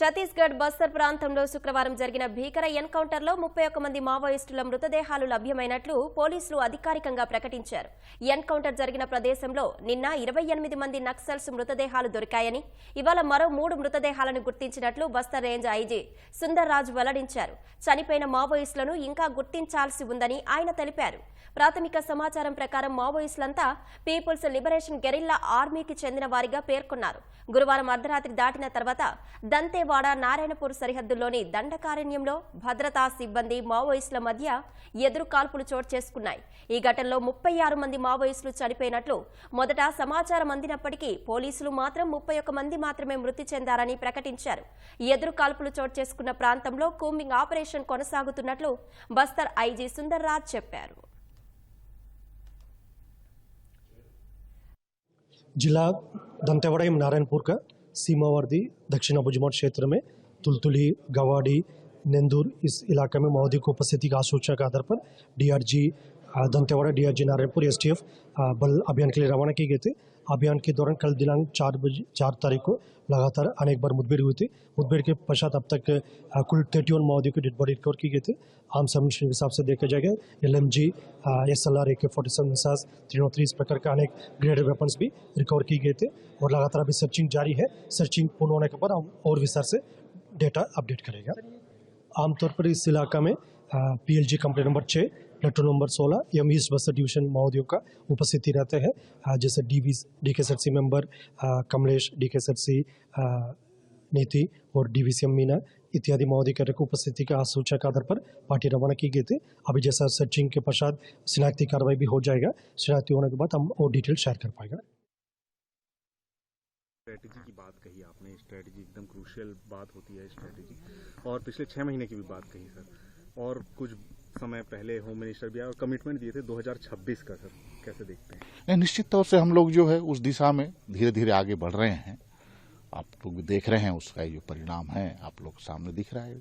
ఛత్తీస్గఢ్ బస్తర్ ప్రాంతంలో శుక్రవారం జరిగిన భీకర ఎన్కౌంటర్లో ముప్పై ఒక్క మంది మావోయిస్టుల మృతదేహాలు లభ్యమైనట్లు పోలీసులు అధికారికంగా ప్రకటించారు. ఎన్కౌంటర్ జరిగిన ప్రదేశంలో నిన్న ఇరవై ఎనిమిది మంది నక్సల్స్ మృతదేహాలు దొరికాయని ఇవాళ మరో మూడు మృతదేహాలను గుర్తించినట్లు బస్తర్ రేంజ్ ఐజీ సుందర్ రాజ్ వెల్లడించారు. చనిపోయిన మావోయిస్టులను ఇంకా గుర్తించాల్సి ఉందని ఆయన తెలిపారు. ప్రాథమిక సమాచారం ప్రకారం మావోయిస్టులంతా పీపుల్స్ లిబరేషన్ గెరిల్లా ఆర్మీకి చెందిన వారిగా పేర్కొన్నారు. గురువారం అర్ధరాత్రి దాటిన తర్వాత దంతే దంతేవాడ నారాయణపూర్ సరిహద్దుల్లోని దండకారణ్యంలో భద్రతా సిబ్బంది మావోయిస్టుల మధ్య ఎదురు కాల్పులు చోటు చేసుకున్నాయి ఈ ఘటనలో ముప్పై ఆరు మంది మావోయిస్టులు చనిపోయినట్లు మొదట సమాచారం అందినప్పటికీ పోలీసులు మాత్రం ముప్పై ఒక్క మంది మాత్రమే మృతి చెందారని ప్రకటించారు ఎదురు కాల్పులు చోటు చేసుకున్న ప్రాంతంలో కూంబింగ్ ఆపరేషన్ కొనసాగుతున్నట్లు బస్తర్ ఐజీ సుందర్ రాజ్ చెప్పారు जिला दंतेवाड़ा एवं नारायणपुर का सीमावर्ती दक्षिण भुजमठ क्षेत्र में तुलतुली, गवाड़ी, नेंदूर इस इलाके में की उपस्थिति का सूचना के आधार पर DRG Dantewada, DRG Narayanpur, STF F बल अभियान के लिए रवाना किए गए थे। अभियान के दौरान कल दिनांक चार बजे चार तारीख को लगातार अनेक बार मुठभेड़ हुई थी। मुठभेड़ के पश्चात अब तक कुल थर्टी वन माओवादियों की डेड बॉडी रिकवर की गई थी। आम सबमिशन के हिसाब से देखा जाएगा L M G S L R A K forty seven massage three three इस प्रकार के अनेक ग्रेडेड वेपन्स भी रिकवर किए गए थे और लगातार अभी सर्चिंग जारी है। सर्चिंग पूर्ण होने के बाद हम और विस्तार से डेटा अपडेट करेगा। आमतौर पर इस इलाका में P L G company number छः प्लेटून नंबर सोलह एम ईस्ट बस्तर डिवीज़न माओवादियों का उपस्थिति रहते हैं। जैसे डी वी डी के सी मेंबर कमलेश डी के सी नीति और D V C M Meena इत्यादि माओवादी कार्य की उपस्थिति के सूचना के आधार पर पार्टी रवाना की गई थी। अभी जैसा सर्चिंग के पश्चात शिनाख्ती कार्रवाई भी हो जाएगा। शिनाख्ती होने के बाद हम और डिटेल शेयर कर पाएगा। स्ट्रेटजी की बात कही आपने। स्ट्रेटजी एकदम क्रूशियल बात होती है, स्ट्रेटजी। और पिछले छह महीने की भी बात कही, सर। और कुछ समय पहले होम मिनिस्टर भी आए और कमिटमेंट दिए थे 2026 का, सर। कैसे देखते हैं? निश्चित तौर से हम लोग जो है उस दिशा में धीरे धीरे आगे बढ़ रहे हैं। आप लोग देख रहे हैं उसका जो परिणाम है, आप लोग सामने दिख रहा है।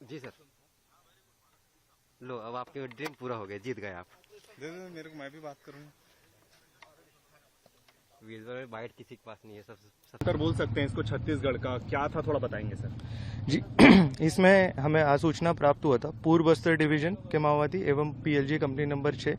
जी सर। लो अब आपके ड्रीम पूरा हो गया जीत गए आप। दे दे मेरे को मैं भी बात करूँ में बाइट किसी के पास नहीं है सब सत्तर सर बोल सकते हैं इसको छत्तीसगढ़ का। क्या था थोड़ा बताएँगे सर। जी इसमें हमें आसूचना प्राप्त हुआ था। पूर्व बस्तर डिवीज़न के माओवादी एवं पीएलजी कंपनी नंबर छः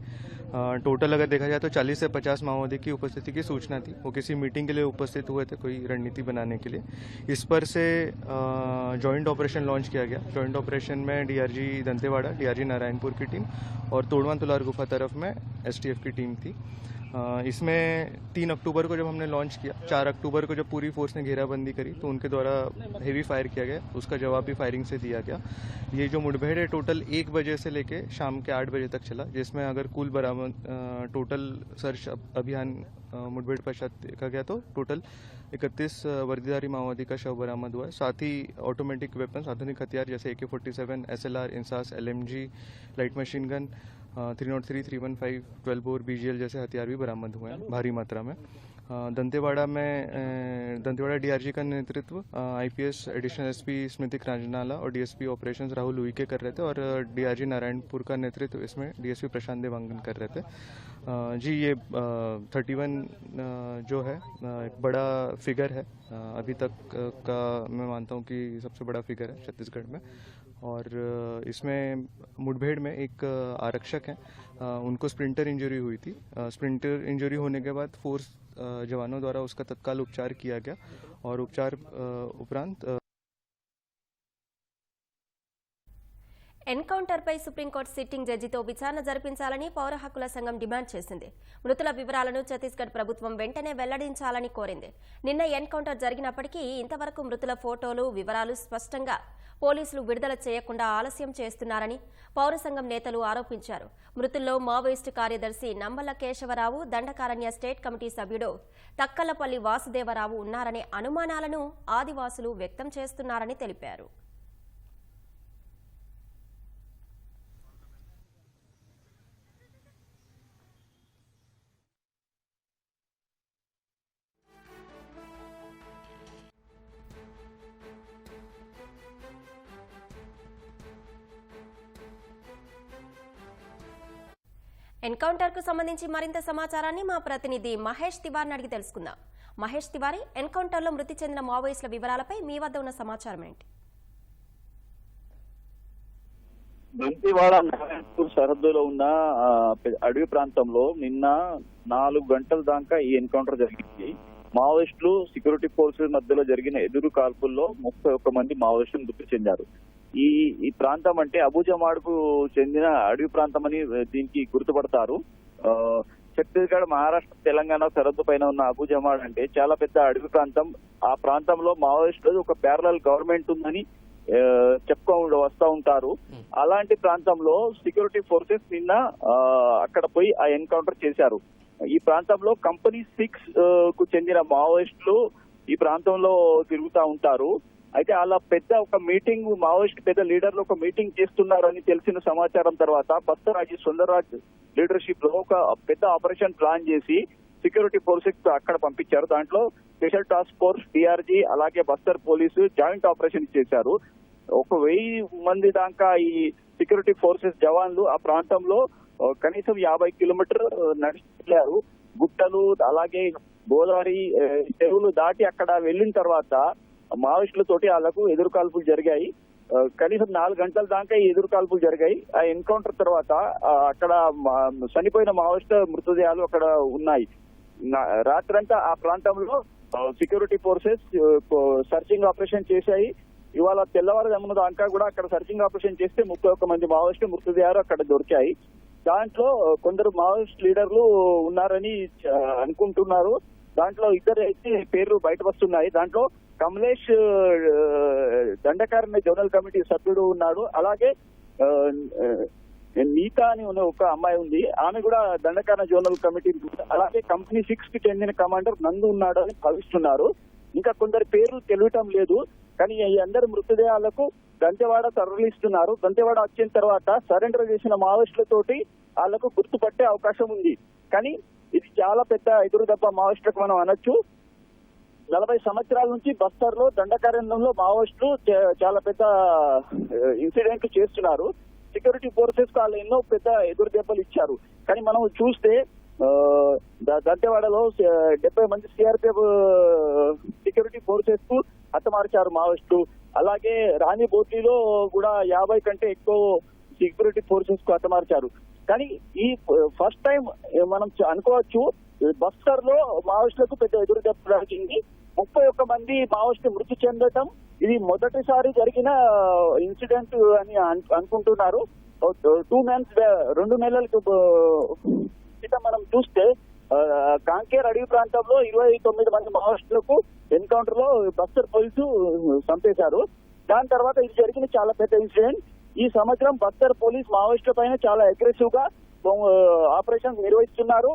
टोटल अगर देखा जाए तो 40 से 50 माओवादी की उपस्थिति की सूचना थी। वो किसी मीटिंग के लिए उपस्थित हुए थे, कोई रणनीति बनाने के लिए। इस पर से जॉइंट ऑपरेशन लॉन्च किया गया। जॉइंट ऑपरेशन में डीआरजी दंतेवाड़ा डीआरजी नारायणपुर की टीम और तोड़वान तुलार गुफा तरफ़ में एसटीएफ की टीम थी। इसमें तीन अक्टूबर को जब हमने लॉन्च किया, चार अक्टूबर को जब पूरी फोर्स ने घेराबंदी करी तो उनके द्वारा हेवी फायर किया गया, उसका जवाब भी फायरिंग से दिया गया। ये जो मुठभेड़ है टोटल एक बजे से लेके शाम के आठ बजे तक चला, जिसमें अगर कुल बरामद टोटल सर्च अभियान मुठभेड़ पश्चात देखा गया तो टोटल इकतीस वर्दीधारी माओवादी का शव बरामद हुआ है। साथ ही ऑटोमेटिक वेपन्स आधुनिक हथियार जैसे A K forty seven S L R INSAS L M G light machine gun three not three three one five twelve bore B जैसे हथियार भी बरामद हुए हैं भारी मात्रा में। दंतेवाड़ा में दंतेवाड़ा डीआरजी का नेतृत्व IPS additional SP Smriti Kranjanala और डीएसपी ऑपरेशंस राहुल उइके कर रहे थे और डीआरजी नारायणपुर का नेतृत्व इसमें डीएसपी प्रशांत देवांगन कर रहे थे। जी, ये थर्टी वन जो है एक बड़ा फिगर है। अभी तक का मैं मानता हूँ कि सबसे बड़ा फिगर है छत्तीसगढ़ में। और इसमें मुठभेड़ में एक आरक्षक हैं। उनको स्प्रिंटर इंजरी हुई थी। स्प्रिंटर इंजरी होने के बाद फोर्स जवानों द्वारा उसका तत्काल उपचार किया गया और उपचार उपरांत ఎన్కౌంటర్పై సుప్రీంకోర్టు సిట్టింగ్ జడ్జితో విచారణ జరిపించాలని పౌర హక్కుల సంఘం డిమాండ్ చేసింది. మృతుల వివరాలను ఛత్తీస్గఢ్ ప్రభుత్వం వెంటనే వెల్లడించాలని కోరింది. నిన్న ఎన్కౌంటర్ జరిగినప్పటికీ ఇంతవరకు మృతుల ఫోటోలు వివరాలు స్పష్టంగా పోలీసులు విడుదల చేయకుండా ఆలస్యం చేస్తున్నారని పౌర సంఘం నేతలు ఆరోపించారు. మృతుల్లో మావోయిస్టు కార్యదర్శి నంబల కేశవరావు దండకారణ్య స్టేట్ కమిటీ సభ్యుడు తక్కలపల్లి వాసుదేవరావు ఉన్నారనే అనుమానాలను ఆదివాసులు వ్యక్తం చేస్తున్నారని తెలిపారు. ఎన్కౌంటర్కు సంబంధించి మరింత సమాచారాన్ని మా ప్రతినిధి మహేష్ తివారిని అడిగి తెలుసుకుందాం. మహేష్ తివారి ఎన్కౌంటర్లో మృతి చెందిన మావోయిస్టుల వివరాలపై మీ వద్ద ఉన్న సమాచారం ఏంటి? దంతివాడ నారాయణపూర్ సరిహద్దులో ఉన్న అడవి ప్రాంతంలో నిన్న నాలుగు గంటల దాకా ఈ ఎన్కౌంటర్ జరిగింది. మావోయిస్టులు సెక్యూరిటీ ఫోర్సుల మధ్యలో జరిగిన ఎదురు కాల్పుల్లో ముప్పై ఒక్క మంది మావోయిస్టులు మృతి చెందారు. ఈ ఈ ప్రాంతం అంటే అబుజమాడుకు చెందిన అడవి ప్రాంతం అని దీనికి గుర్తుపడతారు. ఛత్తీస్గఢ్ మహారాష్ట్ర తెలంగాణ సరద్దు పైన ఉన్న అబుజమాడ్ అంటే చాలా పెద్ద అడవి ప్రాంతం. ఆ ప్రాంతంలో మావోయిస్టులు ఒక ప్యారలల్ గవర్నమెంట్ ఉందని చెప్పుకో వస్తూ ఉంటారు. అలాంటి ప్రాంతంలో సెక్యూరిటీ ఫోర్సెస్ నిన్న అక్కడ పోయి ఆ ఎన్కౌంటర్ చేశారు. ఈ ప్రాంతంలో కంపెనీ సిక్స్కు చెందిన మావోయిస్టులు ఈ ప్రాంతంలో తిరుగుతూ ఉంటారు. అయితే అలా పెద్ద ఒక మీటింగ్ మావోయిస్ట్ పెద్ద లీడర్లు ఒక మీటింగ్ చేస్తున్నారని తెలిసిన సమాచారం తర్వాత బస్తరాజు సుందరరాజ్ లీడర్షిప్లో ఒక పెద్ద ఆపరేషన్ ప్లాన్ చేసి సెక్యూరిటీ ఫోర్సెస్ అక్కడ పంపించారు. దాంట్లో స్పెషల్ టాస్క్ ఫోర్స్ డిఆర్జీ అలాగే బస్తర్ పోలీసు జాయింట్ ఆపరేషన్ చేశారు. ఒక వెయ్యి మంది దాకా ఈ సెక్యూరిటీ ఫోర్సెస్ జవాన్లు ఆ ప్రాంతంలో కనీసం యాభై కిలోమీటర్ నడిచి వెళ్ళారు గుట్టలు అలాగే గోదావరి చెరువులు దాటి అక్కడ వెళ్ళిన తర్వాత మావోయిస్టులతోటి వాళ్ళకు ఎదురు కాల్పులు జరిగాయి కనీసం నాలుగు గంటల దాకా ఈ ఎదురు కాల్పులు జరిగాయి. ఆ ఎన్కౌంటర్ తర్వాత అక్కడ చనిపోయిన మావోయిస్ట్ మృతదేహాలు అక్కడ ఉన్నాయి. రాత్రంతా ఆ ప్రాంతంలో సెక్యూరిటీ ఫోర్సెస్ సర్చింగ్ ఆపరేషన్ చేశాయి. ఇవాళ తెల్లవారుజామున దాకా కూడా అక్కడ సర్చింగ్ ఆపరేషన్ చేస్తే ముప్పై ఒక్క మంది మావోయిస్టు మృతదేహాలు అక్కడ దొరికాయి. దాంట్లో కొందరు మావోయిస్ట్ లీడర్లు ఉన్నారని అనుకుంటున్నారు. దాంట్లో ఇద్దరు అయితే పేర్లు బయట వస్తున్నాయి దాంట్లో కమలేష్ దండకారణ్య జోనల్ కమిటీ సభ్యుడు ఉన్నాడు. అలాగే నీతా అని ఉన్న ఒక అమ్మాయి ఉంది. ఆమె కూడా దండకారణ జోనల్ కమిటీ అలాగే కంపెనీ సిక్స్కి చెందిన కమాండర్ నందు ఉన్నాడు అని భావిస్తున్నారు. ఇంకా కొందరి పేర్లు తెలియటం లేదు. కానీ ఈ అందరి మృతదేహాలకు దంతెవాడ తరలిస్తున్నారు. దంతెవాడ వచ్చిన తర్వాత సరెండర్ చేసిన మావోయిస్టులతోటి వాళ్ళకు గుర్తుపట్టే అవకాశం ఉంది. కానీ ఇది చాలా పెద్ద ఎదురు దెబ్బ మావోయిస్టులకు మనం అనొచ్చు. నలభై సంవత్సరాల నుంచి బస్తర్లో దండకారణ్యంలో మావోయిస్టులు చాలా పెద్ద ఇన్సిడెంట్లు చేస్తున్నారు. సెక్యూరిటీ ఫోర్సెస్కు వాళ్ళు ఎన్నో పెద్ద ఎదురు దెబ్బలు ఇచ్చారు. కానీ మనం చూస్తే ఆ, దంతెవాడలో డెబ్బై మంది సిఆర్పిఎఫ్ సెక్యూరిటీ ఫోర్సెస్కు హతమార్చారు మావోయిస్టులు. అలాగే రాణి బోట్లీలో కూడా యాభై కంటే ఎక్కువ సెక్యూరిటీ ఫోర్సెస్కు హతమార్చారు. కానీ ఈ ఫస్ట్ టైం మనం అనుకోవచ్చు బస్తర్లో మావోయిస్టులకు పెద్ద ఎదురు దెబ్బ జరిగింది ముప్పై ఒక్క మంది మావోయిస్టు మృతి చెందటం ఇది మొదటిసారి జరిగిన ఇన్సిడెంట్ అని అనుకుంటున్నారు. టూ మంత్స్ రెండు నెలలకు క్రితం మనం చూస్తే కాంకేర్ అడవి ప్రాంతంలో ఇరవై తొమ్మిది మంది మావోయిస్టులకు ఎన్కౌంటర్లో బస్తర్ పోలీసు చంపేశారు. దాని తర్వాత ఇది జరిగిన చాలా పెద్ద ఇన్సిడెంట్. ఈ సంవత్సరం బస్తర్ పోలీస్ మావోయిస్టుల పైన చాలా అగ్రెసివ్గా ఆపరేషన్ నిర్వహిస్తున్నారు.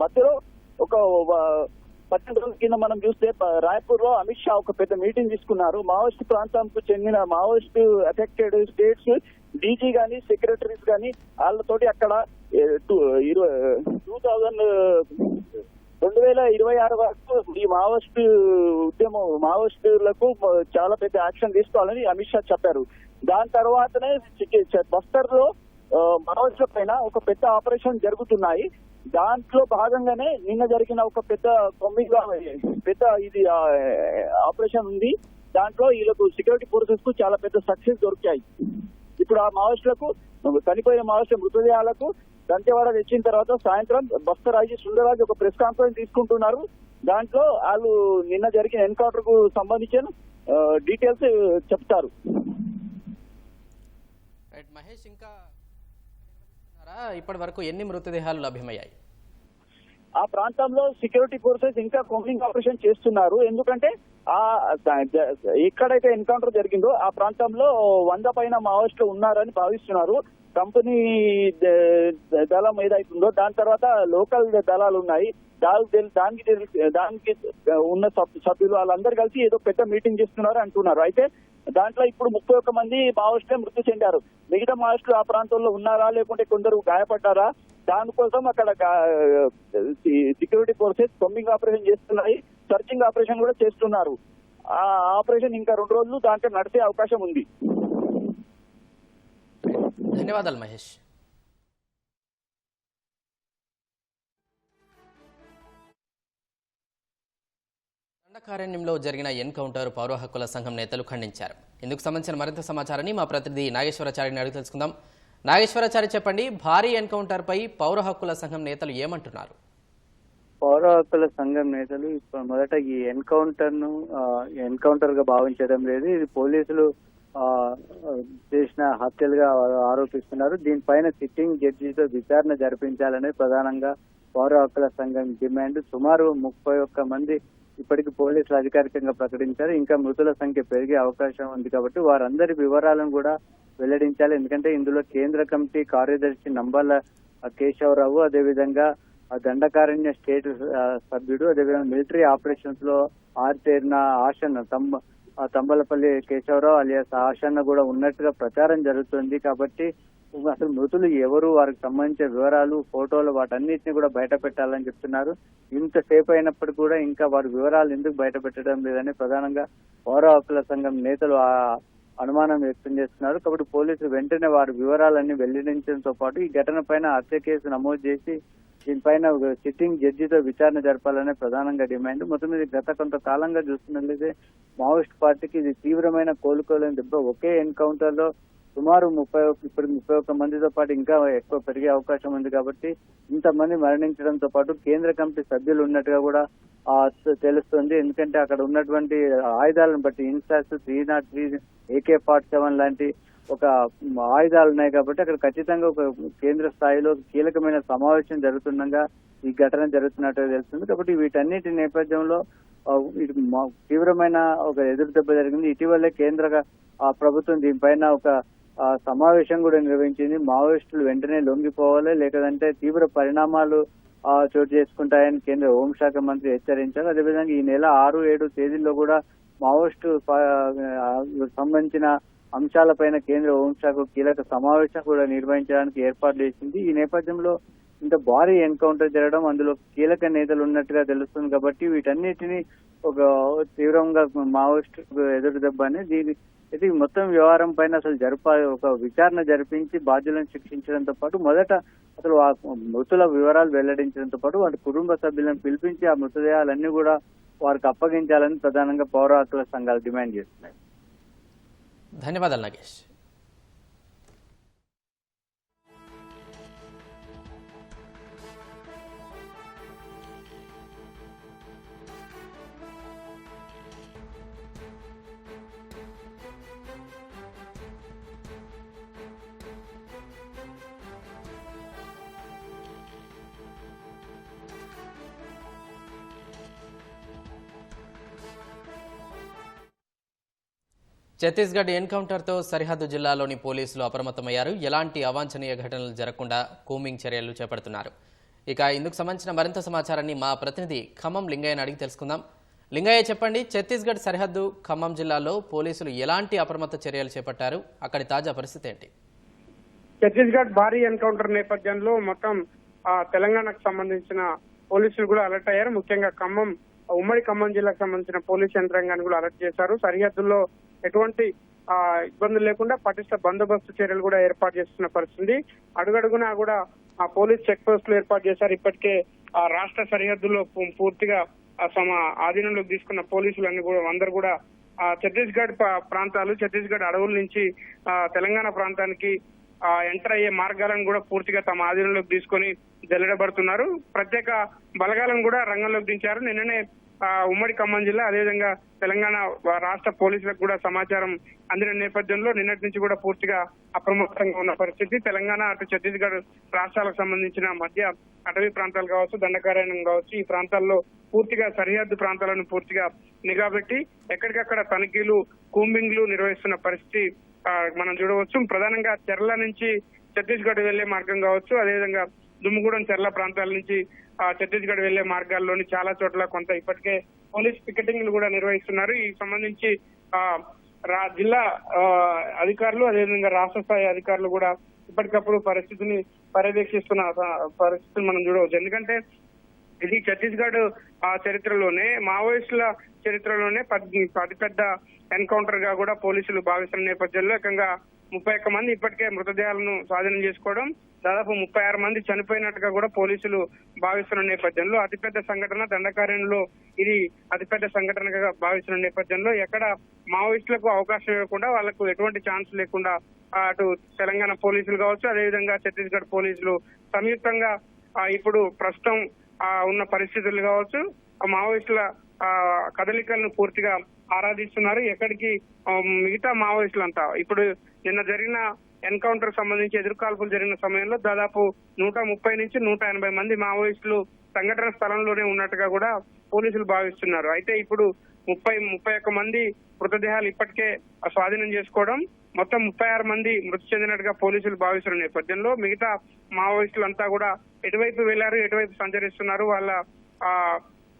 మధ్యలో ఒక పద్దెనిమిది రోజుల కింద మనం చూస్తే ప- రాయ్పూర్లో అమిత్ షా ఒక పెద్ద మీటింగ్ తీసుకున్నారు. మావోయిస్ట్ ప్రాంతానికి చెందిన మావోయిస్ట్ అఫెక్టెడ్ స్టేట్స్ డీజీ గాని సెక్రటరీస్ గాని వాళ్ళతోటి అక్కడ టూ థౌజండ్ రెండు వేల ఇరవై ఆరు వరకు ఈ మావోయిస్ట్ ఉద్యమం మావోయిస్టులకు చాలా పెద్ద యాక్షన్ తీసుకోవాలని అమిత్ షా చెప్పారు. దాని తర్వాతనే బస్తర్లో మావోయిస్టుల పైన ఒక పెద్ద ఆపరేషన్ జరుగుతున్నాయి. దాంట్లో భాగంగానే నిన్న జరిగిన ఒక పెద్ద కొమ్మిగా పెద్ద ఇది ఆపరేషన్ ఉంది. దాంట్లో వీళ్ళకు సెక్యూరిటీ ఫోర్సెస్కు చాలా పెద్ద సక్సెస్ దొరికాయి. ఇప్పుడు ఆ మావోయిస్టులకు చనిపోయిన మావోయిస్టుల మృతదేహాలకు దంతెవాడ తెచ్చిన తర్వాత సాయంత్రం బస్తరాజు సుందరరాజు ఒక ప్రెస్ కాన్ఫరెన్స్ తీసుకుంటున్నారు. దాంట్లో వాళ్ళు నిన్న జరిగిన ఎన్కౌంటర్కు సంబంధించిన డీటెయిల్స్ చెప్తారు. మహేష్ ఇంకా ఇప్పటి వరకు ఎన్ని మృతదేహాలు లభ్యమయ్యాయి? ఆ ప్రాంతంలో సెక్యూరిటీ ఫోర్సెస్ ఇంకా కోంబింగ్ ఆపరేషన్ చేస్తున్నారు. ఎందుకంటే ఆ ఎక్కడైతే ఎన్కౌంటర్ జరిగిందో ఆ ప్రాంతంలో వంద పైన మావోయిస్టులు ఉన్నారని భావిస్తున్నారు. కంపెనీ దళం ఏదైతుందో దాని తర్వాత లోకల్ దళాలు ఉన్నాయి దానికి దానికి ఉన్న సభ్యులు వాళ్ళందరూ కలిసి ఏదో పెద్ద మీటింగ్ చేస్తున్నారు అంటున్నారు. అయితే దాంట్లో ఇప్పుడు ముప్పై ఒక్క మంది మావోయిస్టులే మృతి చెందారు. మిగతా మావోయిస్టులు ఆ ప్రాంతంలో ఉన్నారా? లేకుంటే కొందరు గాయపడ్డారా? దానికోసం అక్కడ సెక్యూరిటీ ఫోర్సెస్ బొంబింగ్ ఆపరేషన్ చేస్తున్నాయి. సర్చింగ్ ఆపరేషన్ కూడా చేస్తున్నారు. ఆ ఆపరేషన్ ఇంకా రెండు రోజులు దాంట్లో నడిచే అవకాశం ఉంది. ధన్యవాదాలు మహేష్. దండకారణ్యంలో జరిగిన ఎన్కౌంటర్ పౌర హక్కుల సంఘం నేతలు ఖండించారు. ఇందుకు సంబంధించిన మరింత సమాచారాన్ని మా ప్రతినిధి నాగేశ్వరాచార్యని అడిగి తెలుసుకుందాం. నాగేశ్వరాచార్య చెప్పండి భారీ ఎన్కౌంటర్ పై పౌర హక్కుల సంఘం నేతలు ఏమంటున్నారు? పౌర హక్కుల సంఘం నేతలు మొదట ఈ ఎన్కౌంటర్ను ఎన్కౌంటర్గా భావించడం లేదు. ఇది పోలీసులు చేసిన హత్యలుగా ఆరోపిస్తున్నారు. దీనిపైన సిట్టింగ్ జడ్జితో విచారణ జరిపించాలని ప్రధానంగా పౌర హక్కుల సంఘం డిమాండ్. సుమారు ముప్పై ఒక్క మంది ఇప్పటికి పోలీసులు అధికారికంగా ప్రకటించారు. ఇంకా మృతుల సంఖ్య పెరిగే అవకాశం ఉంది కాబట్టి వారందరి వివరాలను కూడా వెల్లడించాలి. ఎందుకంటే ఇందులో కేంద్ర కమిటీ కార్యదర్శి నంబర్ల కేశవరావు అదేవిధంగా దండకారణ్య స్టేట్ సభ్యుడు అదేవిధంగా మిలిటరీ ఆపరేషన్స్లో ఆరితేరిన ఆశన్న తమ్మ తంబలపల్లి కేశవరావు అలియాస్ ఆశన్న కూడా ఉన్నట్టుగా ప్రచారం జరుగుతుంది కాబట్టి అసలు మృతులు ఎవరు వారికి సంబంధించిన వివరాలు ఫోటోలు వాటన్నిటిని కూడా బయట పెట్టాలని చెప్తున్నారు. ఇంతసేపు అయినప్పుడు కూడా ఇంకా వారి వివరాలు ఎందుకు బయట పెట్టడం లేదని ప్రధానంగా పౌర హక్కుల సంఘం నేతలు ఆ అనుమానం వ్యక్తం చేస్తున్నారు. కాబట్టి పోలీసులు వెంటనే వారి వివరాలన్నీ వెల్లడించడంతో పాటు ఈ ఘటన పైన హత్య కేసు నమోదు చేసి దీనిపైన ఒక సిట్టింగ్ జడ్జితో విచారణ జరపాలనే ప్రధానంగా డిమాండ్. మొత్తం ఇది గత కొంతకాలంగా చూస్తున్నట్లయితే మావోయిస్ట్ పార్టీకి ఇది తీవ్రమైన కోలుకోలేని దెబ్బ. ఒకే ఎన్కౌంటర్లో సుమారు ముప్పై ఇప్పుడు ముప్పై ఒక్క మందితో పాటు ఇంకా ఎక్కువ పెరిగే అవకాశం ఉంది కాబట్టి ఇంతమంది మరణించడంతో పాటు కేంద్ర కమిటీ సభ్యులు ఉన్నట్టుగా కూడా తెలుస్తుంది. ఎందుకంటే అక్కడ ఉన్నటువంటి ఆయుధాలను బట్టి INSAS three not three AK forty seven లాంటి ఒక ఆయుధాలు ఉన్నాయి కాబట్టి అక్కడ ఖచ్చితంగా ఒక కేంద్ర స్థాయిలో కీలకమైన సమావేశం జరుగుతుండగా ఈ ఘటన జరుగుతున్నట్టుగా తెలుస్తుంది. కాబట్టి వీటన్నిటి నేపథ్యంలో తీవ్రమైన ఒక ఎదురు దెబ్బ జరిగింది. ఇటీవలే కేంద్ర ఆ, ప్రభుత్వం దీనిపైన ఒక సమావేశం కూడా నిర్వహించింది. మావోయిస్టులు వెంటనే లొంగిపోవాలి లేకదంటే తీవ్ర పరిణామాలు చోటు చేసుకుంటాయని కేంద్ర హోంశాఖ మంత్రి హెచ్చరించారు. అదేవిధంగా ఈ నెల ఆరు ఏడు తేదీల్లో కూడా మావోయిస్టు సంబంధించిన అంశాలపైన కేంద్ర హోంశాఖ కీలక సమావేశం కూడా నిర్వహించడానికి ఏర్పాటు చేసింది. ఈ నేపథ్యంలో ఇంత భారీ ఎన్కౌంటర్ జరగడం అందులో కీలక నేతలు ఉన్నట్టుగా తెలుస్తుంది కాబట్టి వీటన్నిటిని ఒక తీవ్రంగా మావోయిస్ట్ ఎదురు దెబ్బ అని దీని ఇది మొత్తం వ్యవహారం పైన అసలు జరప ఒక విచారణ జరిపించి బాధ్యులను శిక్షించడంతో పాటు మొదట అసలు ఆ మృతుల వివరాలు వెల్లడించడంతో పాటు వాటి కుటుంబ సభ్యులను పిలిపించి ఆ మృతదేహాలన్నీ కూడా వారికి అప్పగించాలని ప్రధానంగా పౌర హక్కుల సంఘాలు డిమాండ్ చేస్తున్నాయి. ధన్యవాదాలు నాగేష్ ఛత్తీస్గఢ్ ఎన్కౌంటర్తో సరిహద్దు జిల్లాలోని పోలీసులు అప్రమత్తమయ్యారు. ఎలాంటి అవాంఛనీయ ఘటనలు జరగకుండా కూమింగ్ చర్యలు చేపడుతున్నారు. ఇక ఇందుకు సంబంధించిన మరింత సమాచారాన్ని మా ప్రతినిధి ఖమ్మం లింగయ్యని అడిగి తెలుసుకుందాం. లింగయ్య చెప్పండి ఛత్తీస్గఢ్ సరిహద్దు ఖమ్మం జిల్లాలో పోలీసులు ఎలాంటి అప్రమత్త చర్యలు చేపట్టారు? అక్కడి తాజా పరిస్థితి ఏంటి? ఛత్తీస్గఢ్ భారీ ఎన్కౌంటర్ నేపథ్యంలో మొత్తం ఆ, తెలంగాణకు సంబంధించిన పోలీసులు కూడా అలర్ట్ అయ్యారు. ముఖ్యంగా ఖమ్మం ఉమ్మడి ఖమ్మం జిల్లాకు సంబంధించిన పోలీస్ యంత్రాంగాన్ని కూడా అలర్ట్ చేశారు. సరిహద్దుల్లో ఎటువంటి ఇబ్బందులు లేకుండా పటిష్ట బందోబస్తు చర్యలు కూడా ఏర్పాటు చేస్తున్న పరిస్థితి. అడుగడుగునా కూడా ఆ పోలీస్ చెక్ పోస్టులు ఏర్పాటు చేశారు. ఇప్పటికే ఆ రాష్ట్ర సరిహద్దులో పూ- పూర్తిగా తమ ఆధీనంలోకి తీసుకున్న పోలీసులన్నీ కూడా అందరు కూడా ఆ ఛత్తీస్గఢ్ ప్రాంతాలు ఛత్తీస్గఢ్ అడవుల నుంచి ఆ తెలంగాణ ప్రాంతానికి ఆ ఎంటర్ అయ్యే మార్గాలను కూడా పూర్తిగా తమ ఆధీనంలోకి తీసుకొని జల్లెడబడుతున్నారు ప్రత్యేక బలగాలను కూడా రంగంలోకి దించారు. నిన్ననే ఉమ్మడి ఖమ్మం జిల్లా అదేవిధంగా తెలంగాణ రాష్ట్ర పోలీసులకు కూడా సమాచారం అందిన నేపథ్యంలో నిన్నటి నుంచి కూడా పూర్తిగా అప్రమత్తంగా ఉన్న పరిస్థితి. తెలంగాణ అటు ఛత్తీస్గఢ్ రాష్ట్రాలకు సంబంధించిన మధ్య అటవీ ప్రాంతాలు కావచ్చు దండకారణ్యం కావచ్చు ఈ ప్రాంతాల్లో పూర్తిగా సరిహద్దు ప్రాంతాలను పూర్తిగా నిఘా పెట్టి ఎక్కడికక్కడ తనిఖీలు కూంబింగ్లు నిర్వహిస్తున్న పరిస్థితి మనం చూడవచ్చు. ప్రధానంగా చెర్ల నుంచి ఛత్తీస్గఢ్ వెళ్ళే మార్గం కావచ్చు అదేవిధంగా దుమ్ముగూడెం చెర్ల ప్రాంతాల నుంచి ఛత్తీస్గఢ్ వెళ్ళే మార్గాల్లోని చాలా చోట్ల కొంత ఇప్పటికే పోలీస్ పికెటింగ్లు కూడా నిర్వహిస్తున్నారు. ఈ సంబంధించి ఆ రా జిల్లా అధికారులు అదేవిధంగా రాష్ట్ర స్థాయి అధికారులు కూడా ఇప్పటికప్పుడు పరిస్థితిని పర్యవేక్షిస్తున్న పరిస్థితిని మనం చూడవచ్చు. ఎందుకంటే ఇది ఛత్తీస్గఢ్ ఆ చరిత్రలోనే మావోయిస్టుల చరిత్రలోనే అతిపెద్ద ఎన్కౌంటర్గా కూడా పోలీసులు భావిస్తున్న నేపథ్యంలో ఏకంగా ముప్పై ఒక్క మంది ఇప్పటికే మృతదేహాలను స్వాధీనం చేసుకోవడం దాదాపు ముప్పై ఆరు మంది చనిపోయినట్టుగా కూడా పోలీసులు భావిస్తున్న నేపథ్యంలో అతిపెద్ద సంఘటన దండకార్యంలో ఇది అతిపెద్ద సంఘటనగా భావిస్తున్న నేపథ్యంలో ఎక్కడ మావోయిస్టులకు అవకాశం ఇవ్వకుండా వాళ్ళకు ఎటువంటి ఛాన్స్ లేకుండా అటు తెలంగాణ పోలీసులు కావచ్చు అదేవిధంగా ఛత్తీస్గఢ్ పోలీసులు సంయుక్తంగా ఇప్పుడు ప్రస్తుతం ఉన్న పరిస్థితులు కావచ్చు ఆ మావోయిస్టుల కదలికలను పూర్తిగా ఆరాధిస్తున్నారు. ఎక్కడికి మిగతా మావోయిస్టులంతా ఇప్పుడు నిన్న జరిగిన ఎన్కౌంటర్ సంబంధించి ఎదురుకాల్పులు జరిగిన సమయంలో దాదాపు నూట ముప్పై నుంచి నూట ఎనభై మంది మావోయిస్టులు సంఘటన స్థలంలోనే ఉన్నట్టుగా కూడా పోలీసులు భావిస్తున్నారు. అయితే ఇప్పుడు ముప్పై ముప్పై ఒక్క మంది మృతదేహాలు ఇప్పటికే స్వాధీనం చేసుకోవడం మొత్తం ముప్పై ఆరు మంది మృతి చెందినట్టుగా పోలీసులు భావిస్తున్న నేపథ్యంలో మిగతా మావోయిస్టులు అంతా కూడా ఎటువైపు వెళ్ళారు ఎటువైపు సంచరిస్తున్నారు వాళ్ళ ఆ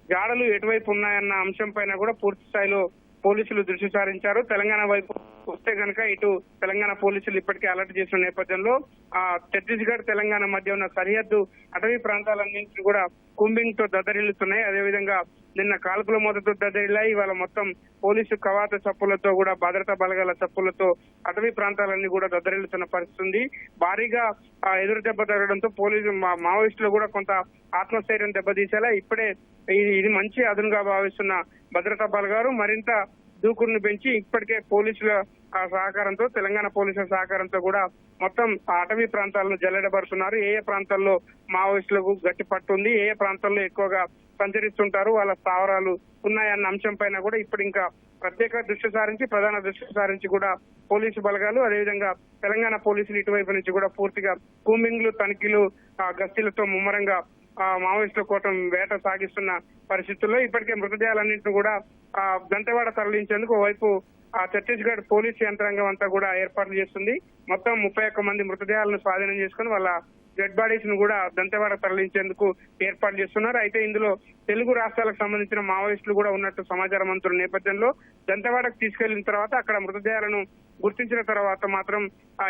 జాడలు ఎటువైపు ఉన్నాయన్న అంశం పైన కూడా పూర్తి స్థాయిలో పోలీసులు దృష్టి సారించారు. తెలంగాణ వైపు వస్తే కనుక ఇటు తెలంగాణ పోలీసులు ఇప్పటికే అలర్ట్ చేసిన నేపథ్యంలో ఆ ఛత్తీస్గఢ్ తెలంగాణ మధ్య ఉన్న సరిహద్దు అటవీ ప్రాంతాలన్నింటినీ కూడా కుంబింగ్తో దద్దరిల్లుతున్నాయి. అదేవిధంగా నిన్న కాల్పుల మొదటితో దద్దరిల్లాయి. ఇవాళ మొత్తం పోలీసు కవాత చప్పులతో కూడా భద్రతా బలగాల చప్పులతో అటవీ ప్రాంతాలన్నీ కూడా దద్దరిల్లుతున్న పరిస్థితి ఉంది. భారీగా ఎదురు దెబ్బ తగలడంతో పోలీసు మా- మావోయిస్టులు కూడా కొంత ఆత్మస్థైర్యం దెబ్బతీసేలా ఇప్పుడే ఇది ఇది మంచి అదునుగా భావిస్తున్న భద్రతా బలగారు మరింత దూకుడును పెంచి ఇప్పటికే పోలీసుల ఆ, సహకారంతో తెలంగాణ పోలీసుల సహకారంతో కూడా మొత్తం ఆ అటవీ ప్రాంతాలను జల్లెడబడుతున్నారు. ఏ ఏ ప్రాంతాల్లో మావోయిస్టులకు గట్టి పట్టుంది ఏ ఏ ప్రాంతాల్లో ఎక్కువగా సంచరిస్తుంటారు వాళ్ళ స్థావరాలు ఉన్నాయన్న అంశం పైన కూడా ఇప్పుడు ఇంకా ప్రత్యేక దృష్టి సారించి ప్రధాన దృష్టి సారించి కూడా పోలీసు బలగాలు అదేవిధంగా తెలంగాణ పోలీసులు ఇటువైపు నుంచి కూడా పూర్తిగా కూమింగ్లు తనిఖీలు ఆ, గస్తీలతో ముమ్మరంగా ఆ, మావోయిస్టుల కోసం వేట సాగిస్తున్న పరిస్థితుల్లో ఇప్పటికే మృతదేహాలన్నింటినీ కూడా ఆ, దంతెవాడ తరలించేందుకు ఓవైపు ఆ ఛత్తీస్గఢ్ పోలీస్ యంత్రాంగం అంతా కూడా ఏర్పాట్లు చేస్తుంది. మొత్తం ముప్పై ఒక్క మంది మృతదేహాలను స్వాధీనం చేసుకుని వాళ్ళ డెడ్ బాడీస్ను కూడా దంతెవాడ తరలించేందుకు ఏర్పాటు చేస్తున్నారు. అయితే ఇందులో తెలుగు రాష్ట్రాలకు సంబంధించిన మావోయిస్టులు కూడా ఉన్నట్టు సమాచారం అందుతున్న నేపథ్యంలో దంతెవాడకు తీసుకెళ్ళిన తర్వాత అక్కడ మృతదేహాలను గుర్తించిన తర్వాత మాత్రం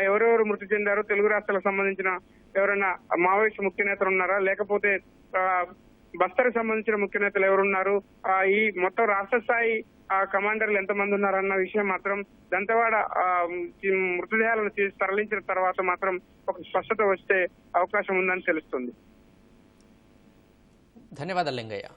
ఎవరెవరు మృతి చెందారో తెలుగు రాష్ట్రాలకు సంబంధించిన ఎవరైనా మావోయిస్ట్ ముఖ్య నేతలు ఉన్నారా? లేకపోతే బస్తర్కి సంబంధించిన ముఖ్య నేతలు ఎవరున్నారు? ఈ మొత్తం రాష్ట్ర స్థాయి ఆ, కమాండర్లు ఎంతమంది ఉన్నారన్న విషయం మాత్రం దంతవాడ మృతదేహాలను తరలించిన తర్వాత మాత్రం ఒక స్పష్టత వచ్చే అవకాశం ఉందని తెలుస్తుంది. ధన్యవాదాలు లింగయ్య.